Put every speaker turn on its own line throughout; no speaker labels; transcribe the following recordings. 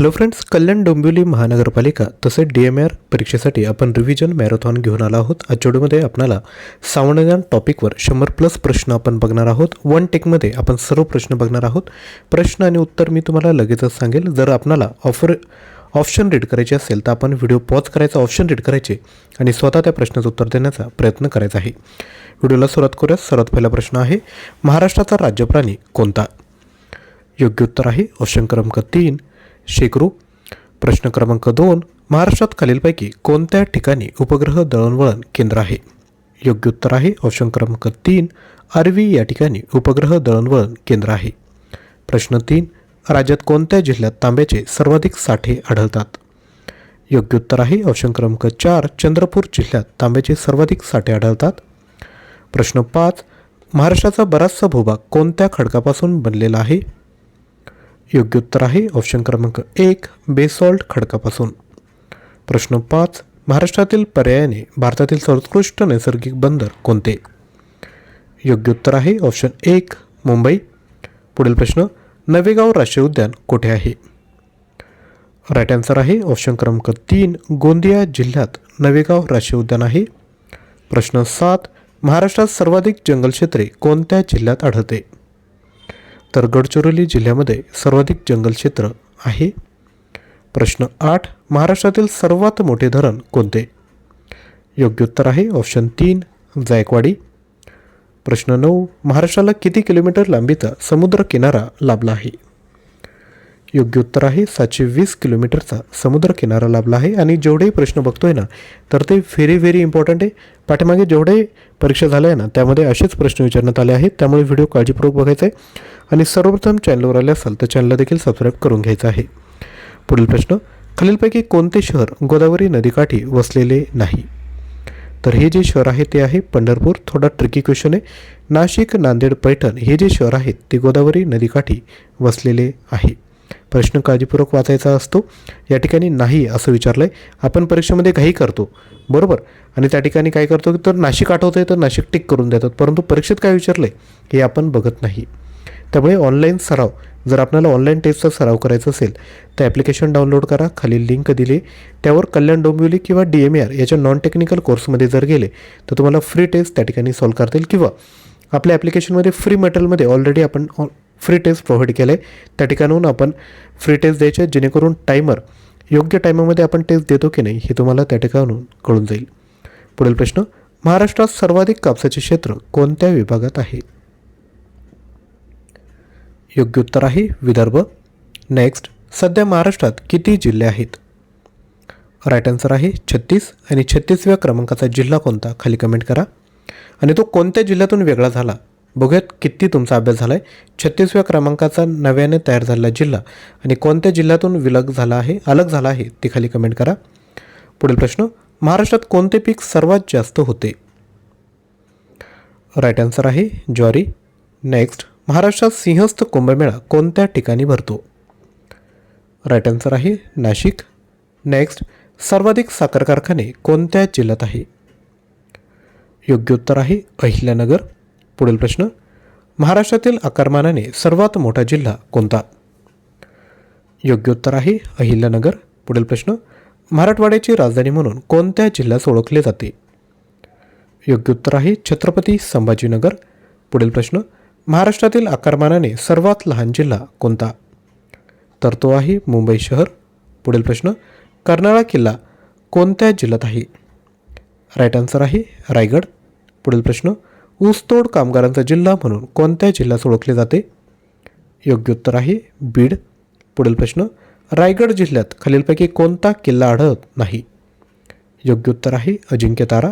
Hello friends Kalyan Dombivli महानगरपालिका तसेच D M R परीक्षेसाठी आपण रिव्हिजन मॅरेथॉन घेऊन आलो आहोत. आजच्यामध्ये आपणाला आपल्याला सावणगान टॉपिकवर शंभर प्लस प्रश्न आपण बघणार आहोत. वन टेकमध्ये आपण सर्व प्रश्न बघणार आहोत. प्रश्न आणि उत्तर मी तुम्हाला लगेचच सांगेल. जर आपणाला ऑफर ऑप्शन रीड करायचे असेल तर आपण व्हिडिओ पॉज करायचा ऑप्शन रीड करायचे आणि स्वतः त्या प्रश्नाचं उत्तर देण्याचा प्रयत्न करायचा आहे. व्हिडिओला सुरुवात करूया. सर्वात पहिला प्रश्न आहे महाराष्ट्राचा राज्यप्राणी कोणता? योग्य उत्तर आहे ऑप्शन क्रमांक तीन शेकरू. प्रश्न क्रमांक दोन महाराष्ट्रात खालीलपैकी कोणत्या ठिकाणी उपग्रह दळणवळण केंद्र आहे? योग्य उत्तर आहे ऑप्शन क्रमांक तीन अरवी या ठिकाणी उपग्रह दळणवळण केंद्र आहे. प्रश्न तीन राज्यात कोणत्या जिल्ह्यात तांब्याचे सर्वाधिक साठे आढळतात? योग्य उत्तर आहे ऑप्शन क्रमांक चार चंद्रपूर जिल्ह्यात तांब्याचे सर्वाधिक साठे आढळतात. प्रश्न पाच महाराष्ट्राचा बराचसा भूभाग कोणत्या खडकापासून बनलेला आहे? योग्य उत्तर आहे. ऑप्शन क्रमांक एक बेसॉल्ट खडकापासून. प्रश्न पाच महाराष्ट्रातील पर्यायाने भारतातील सर्वोत्कृष्ट नैसर्गिक बंदर कोणते? योग्य उत्तर आहे. ऑप्शन एक मुंबई. पुढील प्रश्न नवेगाव राष्ट्रीय उद्यान कुठे आहे? राईट आन्सर आहे. ऑप्शन क्रमांक तीन गोंदिया जिल्ह्यात नवेगाव राष्ट्रीय उद्यान आहे. प्रश्न सात महाराष्ट्रात सर्वाधिक जंगल क्षेत्रे कोणत्या जिल्ह्यात आढळते? तर गडचिरोली जिल्ह्यामध्ये सर्वाधिक जंगल क्षेत्र आहे. प्रश्न आठ महाराष्ट्रातील सर्वात मोठे धरण कोणते? योग्य उत्तर आहे ऑप्शन तीन जायकवाडी. प्रश्न नऊ महाराष्ट्राला किती किलोमीटर लांबीचा समुद्र किनारा लाभला आहे? योग्य उत्तर आहे. सातशे वीस किलोमीटरचा समुद्र किनारा लाभला आहे. आणि जेवढेही प्रश्न बघतोय ना तर ते व्हेरी व्हेरी इम्पॉर्टंट आहे. पाठीमागे जेवढे परीक्षा झाल्या आहे ना त्यामध्ये असेच प्रश्न विचारण्यात आले आहेत. त्यामुळे व्हिडिओ काळजीपूर्वक बघायचा आहे. आणि सर्वप्रथम चॅनलवर आले असाल तर चॅनलला देखील सबस्क्राईब करून घ्यायचं आहे. पुढील प्रश्न खालीलपैकी कोणते शहर गोदावरी नदीकाठी वसलेले नाही? तर हे जे शहर आहे ते आहे पंढरपूर. थोडा ट्रिकी क्वेश्चन आहे. नाशिक नांदेड पैठण हे जे शहर आहेत ते गोदावरी नदीकाठी वसलेले आहे. प्रश्न काळजीपूर्वक वाचायचा असतो. या ठिकाणी नाही असं विचारलं आहे आपण परीक्षेमध्ये घाई करतो. बरोबर? आणि त्या ठिकाणी काय करतो तर नाशिक आठवतं आहे तर नाशिक टिक करून देतात. परंतु परीक्षेत काय विचारलं आहे हे आपण बघत नाही. त्यामुळे ऑनलाईन सराव जर आपल्याला ऑनलाईन टेस्टचा सराव करायचा असेल तर ॲप्लिकेशन डाउनलोड करा. खाली लिंक दिली. त्यावर कल्याण डोंबिवली किंवा डी एम आर याच्या नॉन टेक्निकल कोर्समध्ये जर गेले तर तुम्हाला फ्री टेस्ट त्या ठिकाणी सॉल्व करता येईल. किंवा आपल्या ॲप्लिकेशनमध्ये फ्री मटेरियलमध्ये ऑलरेडी आपण फ्री टेस्ट प्रोव्हाइड केले त्या ठिकाणाहून आपण फ्री टेस्ट द्यायचे जेणेकरून टायमर योग्य टायमामध्ये आपण टेस्ट देतो की नाही हे तुम्हाला त्या ठिकाणाहून कळून जाईल. पुढील प्रश्न महाराष्ट्रात सर्वाधिक कापसाचे क्षेत्र कोणत्या विभागात आहे? योग्य उत्तर आहे विदर्भ. नेक्स्ट सध्या महाराष्ट्रात किती जिल्हे आहेत? राईट आन्सर आहे छत्तीस आणि छत्तीसव्या क्रमांकाचा जिल्हा कोणता? खाली कमेंट करा. आणि तो कोणत्या जिल्ह्यातून वेगळा झाला? बघूयात किती तुमचा अभ्यास झाला आहे छत्तीसव्या क्रमांकाचा नव्याने तयार झालेला जिल्हा आणि कोणत्या जिल्ह्यातून विलग झाला आहे अलग झाला आहे ते खाली कमेंट करा. पुढील प्रश्न महाराष्ट्रात कोणते पीक सर्वात जास्त होते? राईट आन्सर आहे ज्वारी. नेक्स्ट महाराष्ट्रात सिंहस्थ कुंभमेळा कोणत्या ठिकाणी भरतो? राईट आन्सर आहे नाशिक. नेक्स्ट सर्वाधिक साखर कारखाने कोणत्या जिल्ह्यात आहे? योग्य उत्तर आहे अहिल्यानगर. पुढील प्रश्न. महाराष्ट्रातील आकारमानाने सर्वात मोठा जिल्हा कोणता? योग्य उत्तर आहे अहिल्यानगर. पुढील प्रश्न. मराठवाड्याची राजधानी म्हणून कोणत्या जिल्ह्यास ओळखले जाते? योग्य उत्तर आहे छत्रपती संभाजीनगर. पुढील प्रश्न. महाराष्ट्रातील आकारमानाने सर्वात लहान जिल्हा कोणता? तर तो आहे मुंबई शहर. पुढील प्रश्न. कर्नाळा किल्ला कोणत्या जिल्ह्यात आहे? राईट आन्सर आहे रायगड. पुढील प्रश्न. ऊसतोड कामगारांचा जिल्हा म्हणून कोणत्या जिल्ह्यास ओळखले जाते? योग्य उत्तर आहे बीड. पुढील प्रश्न रायगड जिल्ह्यात खालीलपैकी कोणता किल्ला आढळत नाही? योग्य उत्तर आहे अजिंक्यतारा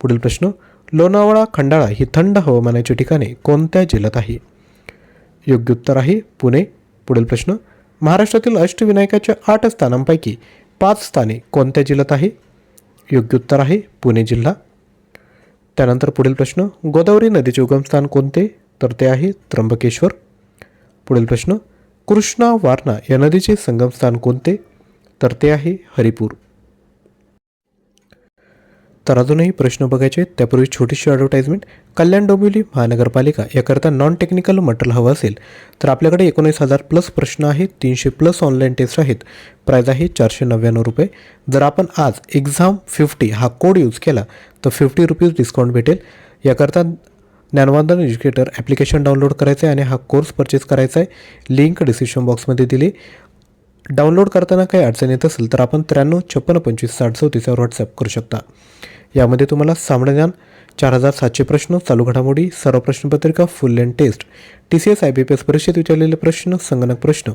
पुढील प्रश्न लोणावळा खंडाळा ही थंड हवामानाची ठिकाणे कोणत्या जिल्ह्यात आहे? योग्य उत्तर आहे पुणे. पुढील प्रश्न महाराष्ट्रातील अष्टविनायकाच्या आठ स्थानांपैकी पाच स्थाने कोणत्या जिल्ह्यात आहे? योग्य उत्तर आहे पुणे जिल्हा. त्यानंतर पुढील प्रश्न गोदावरी नदीचे उगमस्थान कोणते? तर ते आहे त्र्यंबकेश्वर. पुढील प्रश्न कृष्णा वारणा या नदीचे संगमस्थान कोणते? तर ते आहे हरिपूर. तर अजूनही प्रश्न बघायचे आहेत. त्यापूर्वी छोटीशी ॲडव्हर्टाइजमेंट कल्याण डोंबिवली महानगरपालिका याकरता नॉन टेक्निकल मटेरियल हवं असेल तर आपल्याकडे एकोणीस हजार प्लस प्रश्न आहेत. तीनशे प्लस ऑनलाईन टेस्ट आहेत. प्राईज आहे चारशे नव्याण्णव रुपये. जर आपण आज एक्झाम फिफ्टी हा कोड यूज केला तर फिफ्टी रुपीज डिस्काउंट भेटेल. याकरता ज्ञानवंदन एज्युकेटर ॲप्लिकेशन डाउनलोड करायचं आहे आणि हा कोर्स परचेस करायचा आहे. लिंक डिस्क्रिप्शन बॉक्समध्ये दिली. डाउनलोड करताना काही अडचण येत असेल तर आपण त्र्याण्णव छप्पन्न पंचवीस साठ चौतीसवर व्हॉट्सअप करू शकता. यामध्ये तुम्हाला सामान्य चार हजार सातशे प्रश्न चालू घडामोडी सर्व प्रश्नपत्रिका full length test T C S I B P S परीक्षेत विचारलेले प्रश्न संगणक प्रश्न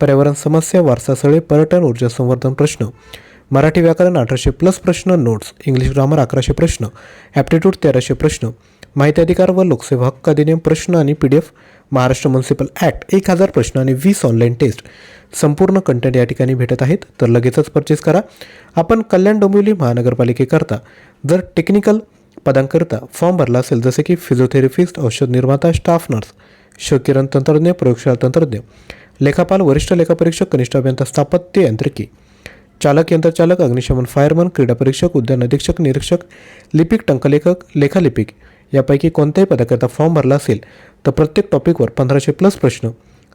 पर्यावरण समस्या वारसास्थळे पर्यटन ऊर्जा संवर्धन प्रश्न मराठी व्याकरण अठराशे प्लस प्रश्न नोट्स इंग्लिश ग्रामर अकराशे प्रश्न ॲप्टिट्यूड तेराशे प्रश्न माहिती अधिकार व लोकसेवा हक्क अधिनियम प्रश्न आणि P D F Maharashtra municipal act एक हजार प्रश्न आणि वीस ऑनलाईन टेस्ट संपूर्ण कंटेंट या ठिकाणी भेटत आहेत तर लगेचच परचेस करा. आपण कल्याण डोंबिवली महानगरपालिकेकरता जर टेक्निकल पदांकरिता फॉर्म भरला असेल जसे की फिजिओथेरपिस्ट औषध निर्माता स्टाफ नर्स शकिरण तंत्रज्ञ प्रयोगशाळा तंत्रज्ञ लेखापाल वरिष्ठ लेखापरीक्षक कनिष्ठ अभियंता स्थापत्य यांत्रिकी चालक यंत्रचालक अग्निशमन फायरमन क्रीडा परीक्षक उद्यान अधीक्षक निरीक्षक लिपिक टंकलेखक लेखालिपिक यापैकी कोणत्याही पदाकरता फॉर्म भरला असेल तर प्रत्येक टॉपिकवर पंधराशे प्लस प्रश्न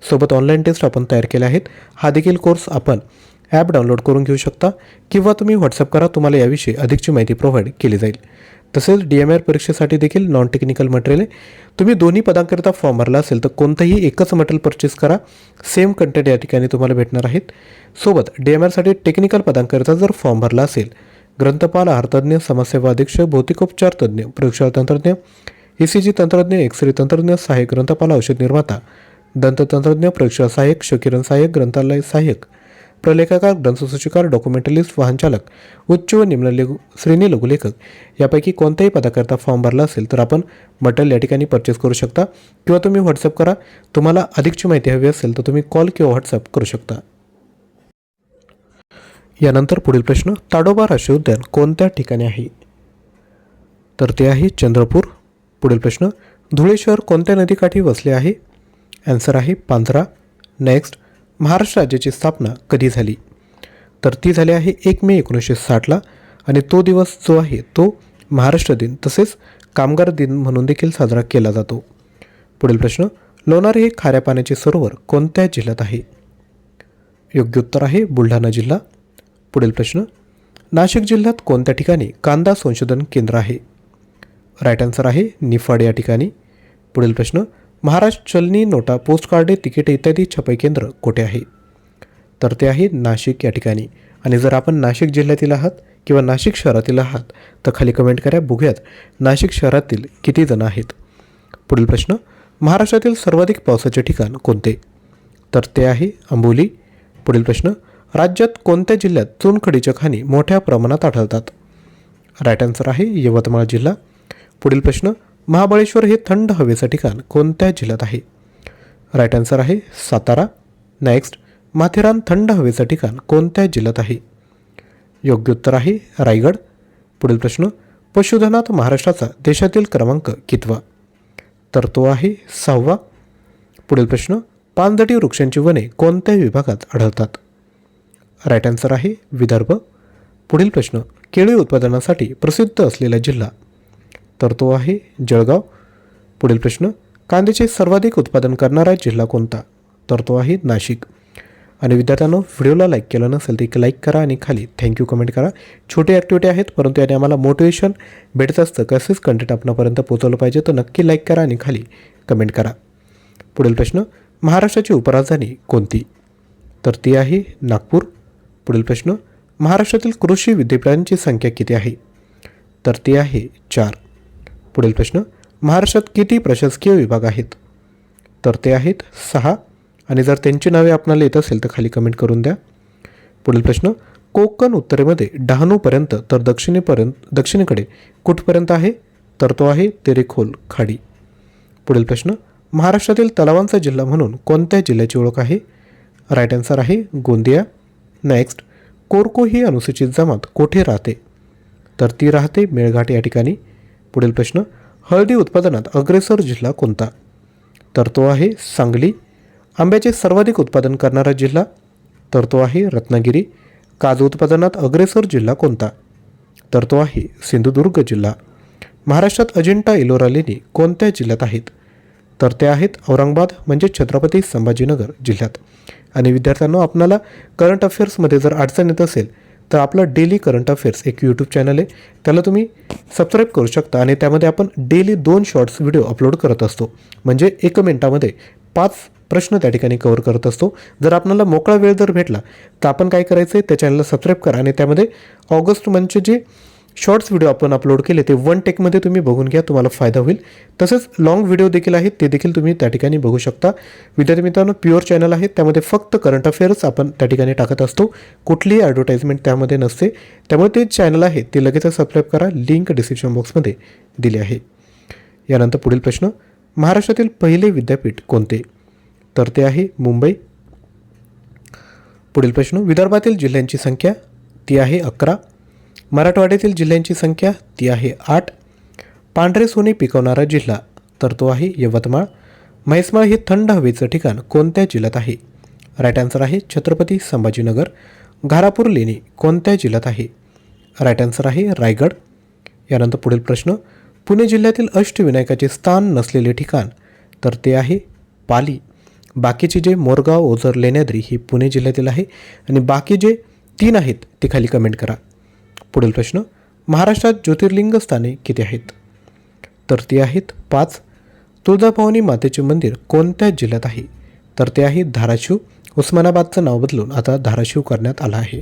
सोबत ऑनलाईन टेस्ट आपण तयार केल्या आहेत. हा देखील कोर्स आपण ॲप डाउनलोड करून घेऊ शकता किंवा तुम्ही व्हॉट्सअप करा तुम्हाला याविषयी अधिकची माहिती प्रोव्हाइड केली जाईल. तसेच डी एम आर परीक्षेसाठी देखील नॉन टेक्निकल मटेरियल आहे. तुम्ही दोन्ही पदांकरिता फॉर्म भरला असेल तर कोणतंही एकच मटेरियल परचेस करा. सेम कंटेंट या ठिकाणी तुम्हाला भेटणार आहेत. सोबत डी एम आरसाठी टेक्निकल पदांकरिता जर फॉर्म भरला असेल ग्रंथपाल आहारतज्ञ समाजसेवा अधीक्षक भौतिकोपचार तज्ज्ञ प्रयोगशाळा तंत्रज्ञ ई सी जी तंत्रज्ञ एक्सरे तंत्रज्ञ सहाय्यक ग्रंथपाल औषध निर्माता दंततंत्रज्ञ प्रयोगशाळा सहाय्यक शकिरण सहाय्यक ग्रंथालय सहाय्यक प्रलेखाकार ग्रंथसूचिकार डॉक्युमेंटलिस्ट वाहनचालक उच्च व निम्न लघु श्रेणी लघुलेखक यापैकी कोणत्याही पदाकरता फॉर्म भरला असेल तर आपण मटेरियल या ठिकाणी परचेस करू शकता किंवा तुम्ही व्हॉट्सअप करा. तुम्हाला अधिकची माहिती हवी असेल तर तुम्ही कॉल किंवा व्हॉट्सअप करू शकता. यानंतर पुढील प्रश्न ताडोबा राष्ट्रीय उद्यान कोणत्या ठिकाणी आहे? तर ते आहे चंद्रपूर. पुढील प्रश्न धुळे शहर कोणत्या नदीकाठी वसले आहे? ॲन्सर आहे पांझरा नेक्स्ट महाराष्ट्र राज्याची स्थापना कधी झाली? तर ती झाली आहे एक मे एकोणीसशे साठला आणि तो दिवस जो आहे तो महाराष्ट्र दिन तसेच कामगार दिन म्हणून देखील साजरा केला जातो. पुढील प्रश्न लोणार हे खाऱ्या पाण्याचे सरोवर कोणत्या जिल्ह्यात आहे? योग्य उत्तर आहे बुलढाणा जिल्हा. पुढील प्रश्न नाशिक जिल्ह्यात कोणत्या ठिकाणी कांदा संशोधन केंद्र आहे? राईट आन्सर आहे निफाड या ठिकाणी. पुढील प्रश्न महाराष्ट्र चलनी नोटा पोस्टकार्डे तिकिटे इत्यादी छपाई केंद्र कुठे आहे? तर ते आहे नाशिक या ठिकाणी. आणि जर आपण नाशिक जिल्ह्यातील आहात किंवा नाशिक शहरातील आहात तर खाली कमेंट करा. बघूयात नाशिक शहरातील किती जण आहेत? पुढील प्रश्न महाराष्ट्रातील सर्वाधिक पावसाचे ठिकाण कोणते? तर ते आहे आंबोली. पुढील प्रश्न राज्यात कोणत्या जिल्ह्यात चुनखडीच्या खाणी मोठ्या प्रमाणात आढळतात? राईट आन्सर आहे यवतमाळ जिल्हा. पुढील प्रश्न महाबळेश्वर हे थंड हवेचं ठिकाण कोणत्या जिल्ह्यात आहे? राईट आन्सर आहे सातारा. नेक्स्ट माथेरान थंड हवेचं ठिकाण कोणत्या जिल्ह्यात आहे? योग्य उत्तर आहे रायगड. पुढील प्रश्न पशुधनात महाराष्ट्राचा देशातील क्रमांक कितवा? तर तो आहे सहावा. पुढील प्रश्न पानझटी वृक्षांची वने कोणत्या विभागात आढळतात? राईट आन्सर आहे विदर्भ. पुढील प्रश्न केळी उत्पादनासाठी प्रसिद्ध असलेला जिल्हा तर तो आहे जळगाव. पुढील प्रश्न कांद्याचे सर्वाधिक उत्पादन करणारा जिल्हा कोणता? तर तो आहे नाशिक. आणि विद्यार्थ्यांनो व्हिडिओला लाईक केलं नसेल तर एक लाईक करा आणि खाली थँक्यू कमेंट करा. छोटे ॲक्टिव्हिटी आहेत परंतु याने आम्हाला मोटिवेशन भेटत असतं कसेच कंटेंट आपणापर्यंत पोहोचवलं पाहिजे तर नक्की लाईक करा आणि खाली कमेंट करा. पुढील प्रश्न महाराष्ट्राची उपराजधानी कोणती? तर ती आहे नागपूर. पुढील प्रश्न महाराष्ट्रातील कृषी विद्यापीठांची संख्या किती आहे? तर ती आहे चार. पुढील प्रश्न महाराष्ट्रात किती प्रशासकीय विभाग आहेत? तर ते आहेत सहा. आणि जर त्यांची नावे आपणाला येत असेल तर खाली कमेंट करून द्या. पुढील प्रश्न कोकण उत्तरेमध्ये डहाणूपर्यंत तर दक्षिणेपर्यंत दक्षिणेकडे कुठपर्यंत आहे? तर तो आहे तेरेखोल खाडी. पुढील प्रश्न महाराष्ट्रातील तलावांचा जिल्हा म्हणून कोणत्या जिल्ह्याची ओळख आहे? राईट आन्सर आहे गोंदिया. नेक्स्ट कोरको ही अनुसूचित जमात कोठे राहते? तर ती राहते मेळघाट या ठिकाणी. पुढील प्रश्न हळदी उत्पादनात अग्रेसर जिल्हा कोणता? तर तो आहे सांगली. आंब्याचे सर्वाधिक उत्पादन करणारा जिल्हा? तर तो आहे रत्नागिरी. काजू उत्पादनात अग्रेसर जिल्हा कोणता? तर तो आहे सिंधुदुर्ग जिल्हा. महाराष्ट्रात अजिंठा इलोरा लेणी कोणत्या जिल्ह्यात आहेत? तर ते आहेत औरंगाबाद म्हणजे छत्रपती संभाजीनगर जिल्ह्यात. आणि विद्यार्थ्यांनो आपणाला करंट अफेअर्समध्ये जर अडचण येत असेल तर आपलं डेली करंट अफेअर्स एक यूट्यूब चॅनल आहे. त्याला तुम्ही सबस्क्राईब करू शकता आणि त्यामध्ये आपण डेली दोन शॉर्ट्स व्हिडिओ अपलोड करत असतो. म्हणजे एक मिनटामध्ये पाच प्रश्न त्या ठिकाणी कव्हर करत असतो. जर आपल्याला मोकळा वेळ जर भेटला तर आपण काय करायचं आहे त्या चॅनलला सबस्क्राईब करा आणि त्यामध्ये ऑगस्ट मंथचे जे शॉर्ट्स व्हिडिओ आपण अपलोड केले ते वन टेकमध्ये तुम्ही बघून घ्या तुम्हाला फायदा होईल. तसेच लॉंग व्हिडिओ देखील आहेत ते देखील तुम्ही त्या ठिकाणी बघू शकता. विद्यार्थी मित्रांनो प्युअर चॅनल आहे त्यामध्ये फक्त करंट अफेअर्स आपण त्या ठिकाणी टाकत असतो. कुठलीही ॲडव्हर्टाईजमेंट त्यामध्ये नसते. त्यामुळे ते चॅनल आहे ते लगेच सबस्क्राईब करा. लिंक डिस्क्रिप्शन बॉक्समध्ये दिली आहे. यानंतर पुढील प्रश्न. महाराष्ट्रातील पहिले विद्यापीठ कोणते? तर ते आहे मुंबई. पुढील प्रश्न. विदर्भातील जिल्ह्यांची संख्या ती आहे अकरा. मराठवाड्यातील जिल्ह्यांची संख्या ती आहे आठ. पांढरे सोने पिकवणारा जिल्हा तर तो आहे यवतमाळ. म्हैसमाळ हे थंड हवेचं ठिकाण कोणत्या जिल्ह्यात आहे? राईट आन्सर आहे छत्रपती संभाजीनगर. घारापूर लेणी कोणत्या जिल्ह्यात आहे? राईट आन्सर आहे रायगड. यानंतर पुढील प्रश्न पुणे जिल्ह्यातील अष्टविनायकाचे स्थान नसलेले ठिकाण तर ते आहे पाली. बाकीचे जे मोरगाव ओझर लेण्याद्री ही पुणे जिल्ह्यातील आहे आणि बाकी जे तीन आहेत ते खाली कमेंट करा. पुढील प्रश्न महाराष्ट्रात ज्योतिर्लिंग स्थाने किती आहेत? तर ती आहेत पाच. तुळजाभवानी मातेचे मंदिर कोणत्या जिल्ह्यात आहे? तर ते आहे धाराशिव. उस्मानाबादचं नाव बदलून आता धाराशिव करण्यात आलं आहे.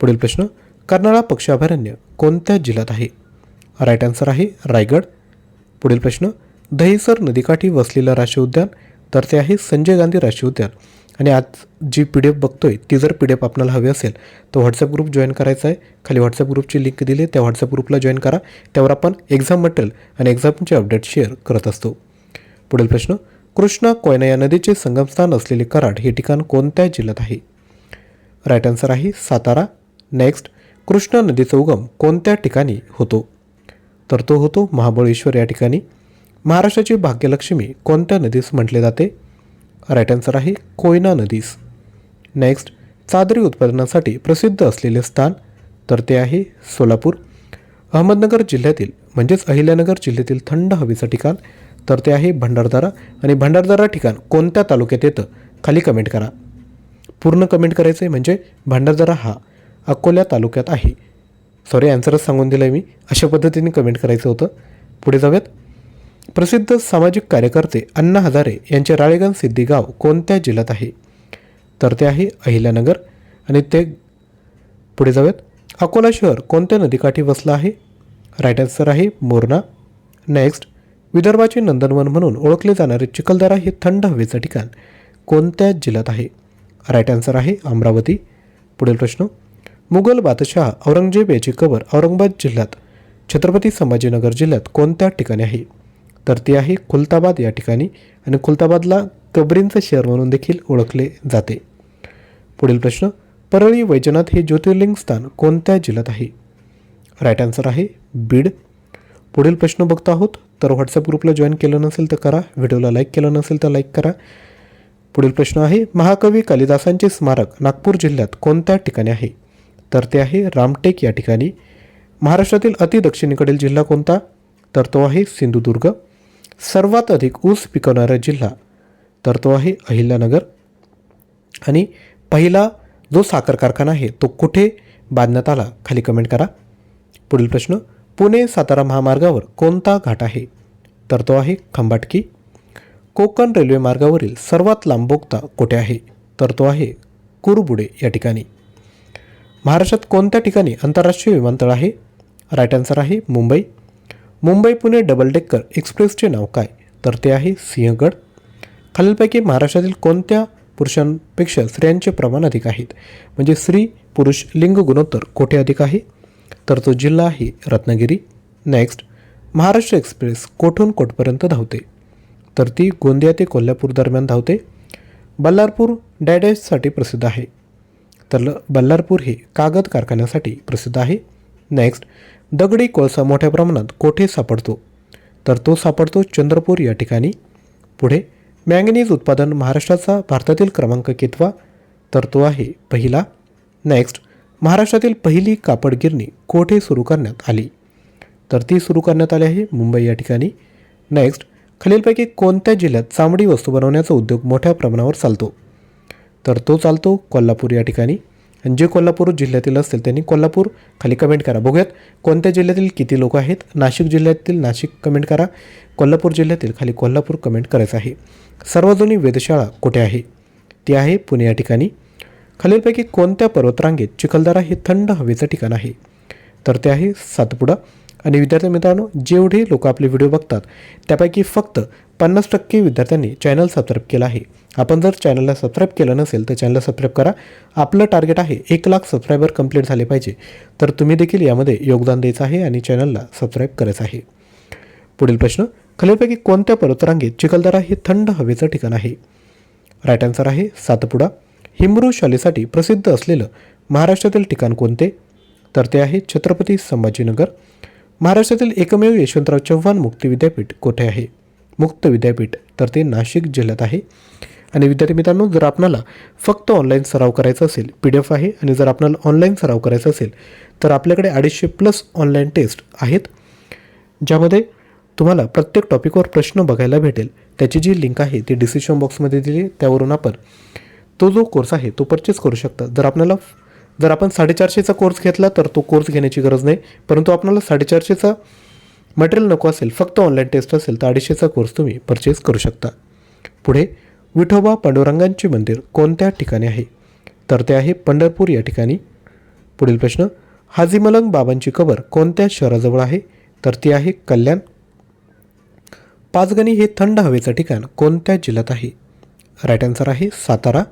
पुढील प्रश्न कर्नाळा पक्षी अभयारण्य कोणत्या जिल्ह्यात आहे? राईट आन्सर आहे रायगड. पुढील प्रश्न दहिसर नदीकाठी वसलेलं राष्ट्रीय उद्यान तर ते आहे संजय गांधी राष्ट्रीय उद्यान. आणि आज जी पी डी एफ बघतोय ती जर पी डी एफ आपल्याला हवी असेल तर व्हॉट्सअप ग्रुप जॉईन करायचा आहे खाली व्हॉट्सअप ग्रुपची लिंक दिली आहे, त्या व्हॉट्सअप ग्रुपला जॉईन करा. त्यावर आपण एक्झाम मटेरियल आणि एक्झामचे अपडेट शेअर करत असतो. पुढील प्रश्न कृष्णा कोयना या नदीचे संगमस्थान असलेले कराड हे ठिकाण कोणत्या जिल्ह्यात आहे? राईट आन्सर आहे सातारा. नेक्स्ट कृष्णा नदीचा उगम कोणत्या ठिकाणी होतो? तर तो होतो महाबळेश्वर या ठिकाणी. महाराष्ट्राची भाग्यलक्ष्मी कोणत्या नदीस म्हटले जाते? राईट आन्सर आहे कोयना नदीस. नेक्स्ट चादरी उत्पादनासाठी प्रसिद्ध असलेले स्थान तर ते आहे सोलापूर. अहमदनगर जिल्ह्यातील म्हणजेच अहिल्यानगर जिल्ह्यातील थंड हवेचं ठिकाण तर ते आहे भंडारदारा. आणि भंडारदारा ठिकाण कोणत्या तालुक्यात येतं खाली कमेंट करा. पूर्ण कमेंट करायचं आहे म्हणजे भंडारदारा हा अकोल्या तालुक्यात आहे. सॉरी आन्सरच सांगून दिलं आहे मी. अशा पद्धतीने कमेंट करायचं होतं. पुढे जाऊयात. प्रसिद्ध सामाजिक कार्यकर्ते अण्णा हजारे यांचे राळेगण सिद्धी गाव कोणत्या जिल्ह्यात आहे? तर ते आहे अहिल्यानगर. आणि ते पुढे जाऊयात. अकोला शहर कोणत्या नदीकाठी वसलं आहे? राईट आन्सर आहे मोरणा नेक्स्ट विदर्भाचे नंदनवन म्हणून ओळखले जाणारे चिखलदरा हे थंड हवेचं ठिकाण कोणत्या जिल्ह्यात आहे? राईट आन्सर आहे अमरावती. पुढील प्रश्न. मुघल बादशहा औरंगजेब याची कबर औरंगाबाद जिल्ह्यात छत्रपती संभाजीनगर जिल्ह्यात कोणत्या ठिकाणी आहे? तर ती आहे खुलताबाद या ठिकाणी आणि खुलताबादला कबरींचं शहर म्हणून देखील ओळखले जाते. पुढील प्रश्न परळी वैजनाथ हे ज्योतिर्लिंग स्थान कोणत्या जिल्ह्यात आहे? राईट आन्सर आहे बीड. पुढील प्रश्न बघतो आहोत. तर व्हॉट्सअप ग्रुपला जॉईन केलं नसेल तर करा. व्हिडिओला लाईक केलं नसेल तर लाईक करा. पुढील प्रश्न आहे महाकवी कालिदासांचे स्मारक नागपूर जिल्ह्यात कोणत्या ठिकाणी आहे? तर ते आहे रामटेक या ठिकाणी. महाराष्ट्रातील अति दक्षिणेकडील जिल्हा कोणता? तर तो आहे सिंधुदुर्ग. सर्वात अधिक ऊस पिकवणारा जिल्हा तर तो आहे अहिल्यानगर. आणि पहिला जो साखर कारखाना आहे तो कुठे बांधण्यात आला? खाली कमेंट करा. पुढील प्रश्न पुणे सातारा महामार्गावर कोणता घाट आहे? तर तो आहे खंबाटकी. कोकण रेल्वे मार्गावरील सर्वात लांब कुठे आहे? तर तो आहे कुरबुडे या ठिकाणी. महाराष्ट्रात कोणत्या ठिकाणी आंतरराष्ट्रीय विमानतळ आहे? राईट आन्सर आहे मुंबई. मुंबई पुणे डबल डेक्कर एक्सप्रेसचे नाव काय? तर ते आहे सिंहगड. खालीलपैकी महाराष्ट्रातील कोणत्या पुरुषांपेक्षा स्त्रियांचे प्रमाण अधिक आहेत? म्हणजे स्त्री पुरुष लिंग गुणोत्तर कोठे अधिक आहे? तर तो जिल्हा आहे रत्नागिरी. नेक्स्ट महाराष्ट्र एक्सप्रेस कोठून कोठपर्यंत धावते? तर ती गोंदिया ते कोल्हापूर दरम्यान धावते. बल्लारपूर डॅडॅशसाठी प्रसिद्ध आहे. तर ल- बल्लारपूर हे कागद कारखान्यासाठी प्रसिद्ध आहे. नेक्स्ट दगडी कोळसा मोठ्या प्रमाणात कोठे सापडतो? तर तो सापडतो चंद्रपूर या ठिकाणी. पुढे मॅंगनीज उत्पादन महाराष्ट्राचा भारतातील क्रमांक कितवा? तर तो आहे पहिला. नेक्स्ट महाराष्ट्रातील पहिली कापड गिरणी कोठे सुरू करण्यात आली? तर ती सुरू करण्यात आली आहे मुंबई या ठिकाणी. नेक्स्ट खालीलपैकी कोणत्या जिल्ह्यात चामडी वस्तू बनवण्याचा उद्योग मोठ्या प्रमाणावर चालतो? तर तो चालतो कोल्हापूर या ठिकाणी. आणि जे कोल्हापूर जिल्ह्यातील असतील त्यांनी कोल्हापूर खाली कमेंट करा. बघूयात कोणत्या जिल्ह्यातील किती लोक आहेत? नाशिक जिल्ह्यातील नाशिक कमेंट करा. कोल्हापूर जिल्ह्यातील खाली कोल्हापूर कमेंट करायचं आहे. सर्व जुनी वेधशाळा कुठे आहे? ती आहे पुणे या ठिकाणी. खालीलपैकी कोणत्या पर्वतरांगेत चिखलदरा हे थंड हवेचं ठिकाण आहे? तर ते आहे सातपुडा. आणि विद्यार्थी मित्रांनो जेवढे लोक आपले व्हिडिओ बघतात त्यापैकी फक्त पन्नास टक्के विद्यार्थ्यांनी चॅनल सबस्क्राईब केलं आहे. आपण जर चॅनलला सबस्क्राईब केलं नसेल तर चॅनलला सबस्क्राईब करा. आपलं टार्गेट आहे एक लाख सबस्क्रायबर कंप्लीट झाले पाहिजे. तर तुम्ही देखील यामध्ये योगदान द्यायचं आहे आणि चॅनलला सबस्क्राईब करायचं आहे. पुढील प्रश्न खालीलपैकी कोणत्या पर्वतरांगेत चिखलदरा हे थंड हवेचं ठिकाण आहे? राईट आन्सर आहे सातपुडा. हिमरू शालेसाठी प्रसिद्ध असलेलं महाराष्ट्रातील ठिकाण कोणते? तर ते आहे छत्रपती संभाजीनगर. महाराष्ट्रातील एकमेव यशवंतराव चव्हाण मुक्त विद्यापीठ कोठे आहे? मुक्त विद्यापीठ तर ते नाशिक जिल्ह्यात आहे. आणि विद्यार्थी मित्रांनो जर आपणाला फक्त ऑनलाईन सराव करायचा असेल पी डी एफ आहे आणि जर आपल्याला ऑनलाईन सराव करायचा असेल तर आपल्याकडे अडीचशे प्लस ऑनलाईन टेस्ट आहेत ज्यामध्ये तुम्हाला प्रत्येक टॉपिकवर प्रश्न बघायला भेटेल. त्याची जी लिंक आहे ती डिस्क्रिप्शन बॉक्समध्ये दिली त्यावरून आपण तो जो कोर्स आहे तो परचेस करू शकता. जर आपल्याला जर आपण साडेचारशेचा कोर्स घेतला तर तो कोर्स घेण्याची गरज नाही. परंतु आपल्याला साडेचारशेचा मटेरियल नको असेल फक्त ऑनलाईन टेस्ट असेल तर अडीचशेचा कोर्स तुम्ही परचेस करू शकता. पुढे विठोबा पांडुरंगांचे मंदिर कोणत्या ठिकाणी आहे? तर ते आहे पंढरपूर या ठिकाणी. पुढील प्रश्न हाजीमलंग बाबांची कबर कोणत्या शहराजवळ आहे? तर ती आहे कल्याण. पाचगणी हे थंड हवेचं ठिकाण कोणत्या जिल्ह्यात आहे? राईट आन्सर आहे सातारा.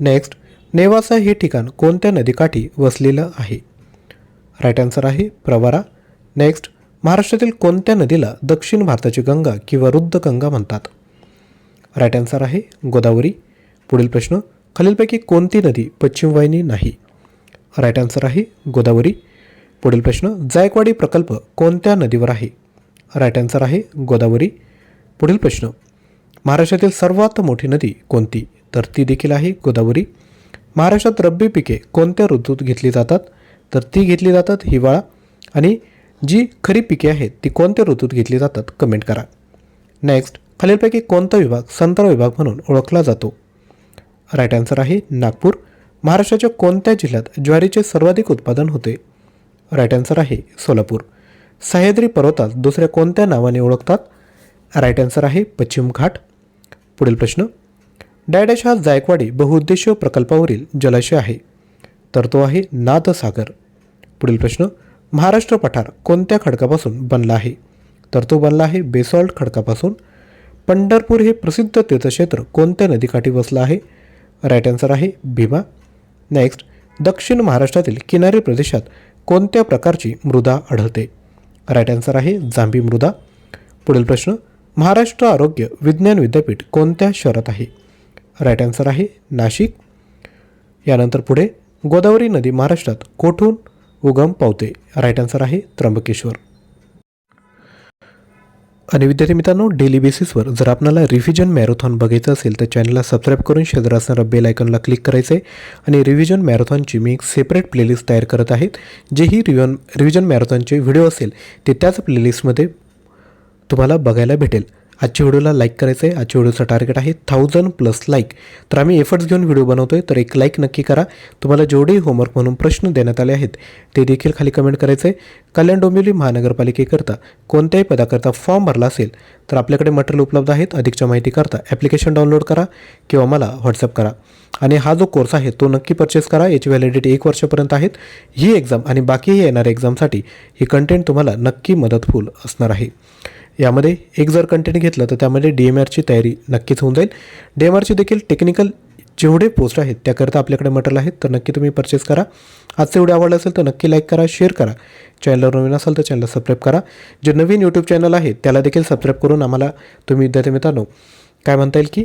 नेक्स्ट नेवासा हे ठिकाण कोणत्या नदीकाठी वसलेलं आहे? राईट आन्सर आहे प्रवारा. नेक्स्ट महाराष्ट्रातील कोणत्या नदीला दक्षिण भारताची गंगा किंवा रुद्ध गंगा म्हणतात? राईट आन्सर आहे गोदावरी. पुढील प्रश्न खालीलपैकी कोणती नदी पश्चिम वाहिनी नाही? राईट आन्सर आहे गोदावरी. पुढील प्रश्न जायकवाडी प्रकल्प कोणत्या नदीवर आहे? राईट आन्सर आहे गोदावरी. पुढील प्रश्न महाराष्ट्रातील सर्वात मोठी नदी कोणती? तर ती देखील आहे गोदावरी. महाराष्ट्रात रब्बी पिके कोणत्या ऋतूत घेतली जातात? तर ती घेतली जातात हिवाळा. आणि जी खरी पिके आहेत ती कोणत्या ऋतूत घेतली जातात? कमेंट करा. नेक्स्ट खालीलपैकी कोणता विभाग संत्रा विभाग म्हणून ओळखला जातो? राईट आन्सर आहे नागपूर. महाराष्ट्राच्या कोणत्या जिल्ह्यात ज्वारीचे सर्वाधिक उत्पादन होते? राईट आन्सर आहे सोलापूर. सह्याद्री पर्वतास दुसऱ्या कोणत्या नावाने ओळखतात? राईट आन्सर आहे पश्चिम घाट. पुढील प्रश्न डायडॅश हा जायकवाडी बहुउद्देशीय प्रकल्पावरील जलाशय आहे. तर तो आहे नाथसागर पुढील प्रश्न महाराष्ट्र पठार कोणत्या खडकापासून बनला आहे? तर तो बनला आहे बेसॉल्ट खडकापासून. पंढरपूर हे प्रसिद्ध तीर्थक्षेत्र कोणत्या नदीकाठी वसलं आहे? राईट आन्सर आहे भीमा. नेक्स्ट दक्षिण महाराष्ट्रातील किनारी प्रदेशात कोणत्या प्रकारची मृदा आढळते? राईट आन्सर आहे जांभी मृदा. पुढील प्रश्न महाराष्ट्र आरोग्य विज्ञान विद्यापीठ कोणत्या शहरात आहे? राईट आन्सर आहे नाशिक. यानंतर पुढे गोदावरी नदी महाराष्ट्रात कोठून उगम पावते? राईट आन्सर आहे त्र्यंबकेश्वर. आणि विद्यार्थी मित्रांनो डेली बेसिसवर जर आपल्याला रिव्हिजन मॅरेथॉन बघायचं असेल तर चॅनलला सबस्क्राईब करून शेजार असणारा बेल आयकॉनला क्लिक करायचं आहे आणि रिव्हिजन मॅरेथॉनची मी एक सेपरेट प्लेलिस्ट तयार करत आहेत. जेही रिव्हन रिव्हिजन मॅरेथॉनचे व्हिडिओ असेल ते त्याच प्लेलिस्टमध्ये तुम्हाला बघायला भेटेल. आजच्या व्हिडिओला लाईक करायचं आहे आजच्या व्हिडिओचं टार्गेट आहे थाउजंड प्लस लाईक तर आम्ही एफर्ट्स घेऊन व्हिडिओ बनवतो आहे तर एक लाईक नक्की करा. तुम्हाला जेवढे होमवर्क म्हणून प्रश्न देण्यात आले आहेत ते देखील खाली कमेंट करायचं आहे कल्याण डोंबिवली महानगरपालिकेकरता कोणत्याही पदाकरता फॉर्म भरला असेल तर आपल्याकडे मटेरियल उपलब्ध आहेत. अधिकच्या माहितीकरता ॲप्लिकेशन डाउनलोड करा किंवा मला व्हॉट्सअप करा. आणि हा जो कोर्स आहे तो नक्की परचेस करा. याची व्हॅलिडिटी एक वर्षापर्यंत आहेत. ही एक्झाम आणि बाकीही येणाऱ्या एक्झामसाठी ही कंटेंट तुम्हाला नक्की मदतफुल असणार आहे. यामध्ये एक जर कंटेंट घेतलं तर त्यामध्ये डी एम आरची तयारी नक्कीच होऊन जाईल. डी एम आरची देखील टेक्निकल जेवढे पोस्ट आहेत त्याकरता आपल्याकडे मटेरियल आहेत तर नक्की तुम्ही परचेस करा. आजचं व्हिडिओ आवडला असेल तर नक्की लाईक करा शेअर करा. चॅनलवर नवीन असाल तर चॅनलला सबस्क्राईब करा. जे नवीन यूट्यूब चॅनल आहे त्याला देखील सबस्क्राईब करून आम्हाला तुम्ही विद्यार्थी मित्रांनो काय म्हणता येईल की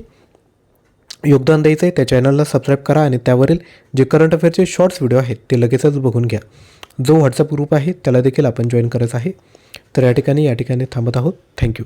योगदान द्यायचं आहे त्या चॅनलला सबस्क्राईब करा आणि त्यावरील जे करंट अफेअरचे शॉर्ट्स व्हिडिओ आहेत ते लगेचच बघून घ्या. जो व्हॉट्सअप ग्रुप आहे त्याला देखील आपण जॉईन करायचं आहे. तर या ठिकाणी या ठिकाणी थांबत आहोत. थँक्यू